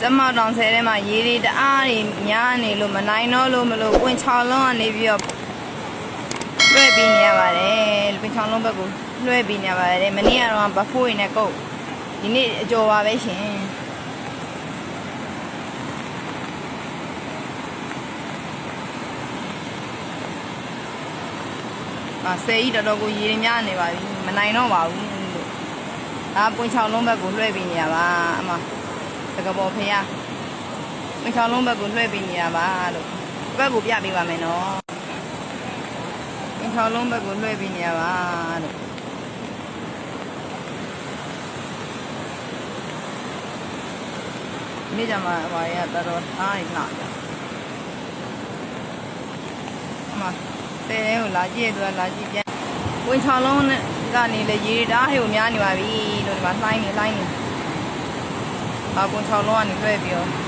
ကျမတောင်ဆဲထဲမှာရေတွေတအားတွေများနေလို့မနိုင်တော့လို့မလို့ပွင့်6လုံးကနေပြီးတော့လွှဲပြီးနေရပါတယ်ပွင့်6လုံးဘက်ကိုလွှဲပြီးနေရပါတယ်မနေ့ကတော့ဘဖိုးရင်းနဲ့ကုတ်ဒီနေ့အကျော်ပါပဲရှင်အာဆယ်ကြီးတော်တော်ကိုရေတွေများနေပါပြီမနိုင်တော့ပါဘူးလို့အာပွင့်6လုံးဘက်ကိုလွှဲပြီးနေရပါအမ တကဘောဖေးရမချောင်းလုံးဘက်ကိုလွှဲပေးနေတာပါလို့ဘက်ကိုပြပေးပါမယ်နော်မချောင်းလုံးဘက်ကိုလွှဲပေးနေတာပါလို့ဒီနေ့ကျမှဟိုရတော်တော်အားရလာကြအမတဲကိုလာကြည့်ရတော့လာကြည့်ပြန်ဝင်ချောင်းလုံးနဲ့ကနေလေရေဓာတ်ဟိုများနေပါပြီလို့ဒီမှာလှိုင်းနေလှိုင်းနေ အာဝင်ချောင်းလုံးက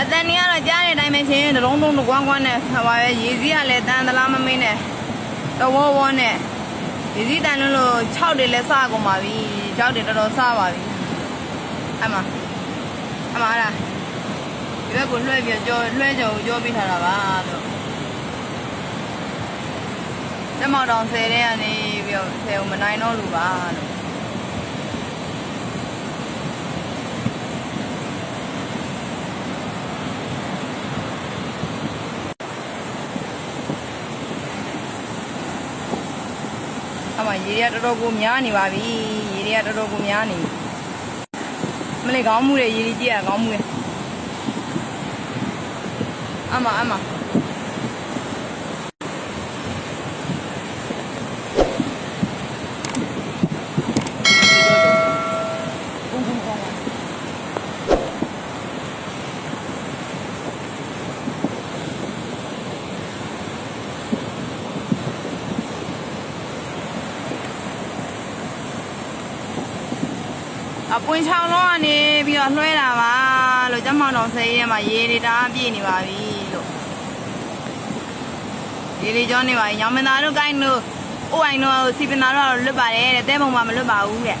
အတန်ကြီးကတော့ကြားတဲ့အတိုင်းပဲရှင်တလုံးလုံးကွမ်းကွမ်းနဲ့ဟပါပဲရေစည်းကလည်းတန်သလားမမင်းနဲ့တဝေါဝေါနဲ့ရေစည်းတန်လို့လို့6တွေလည်းစကုန်ပါပြီ6တွေတော်တော်စပါပြီအမအမလားဒီဘက်ကိုလွှဲပြီးကြောလွှဲကြောကိုကြောပေးထားတာပါလို့တမောက်တောင်ဆယ်တဲ့ကနေပြီးတော့ဆယ်ကိုမနိုင်တော့လို့ပါလို့ အမရေတွေကတော်တော်ကိုများနေပါပြီရေတွေကတော်တော်ကိုများနေပြီမလေးကောင်းမှုတွေရေတွေကြည့်ရကောင်းမှုတွေအမအမ အပွင့်ချောင်းလုံးကနေပြီးတော့လွှဲတာပါလို့ကျမတော်ဆယ်ရဲမှာရေတွေတအားပြည့်နေပါပြီလို့ရေတွေကြောနေပါပြီညောင်မသားတို့ကိုင်းတို့အိုအိုင်တို့စီပနာတို့လွတ်ပါတယ်တဲ့တဲပုံမှာမလွတ်ပါဘူးတဲ့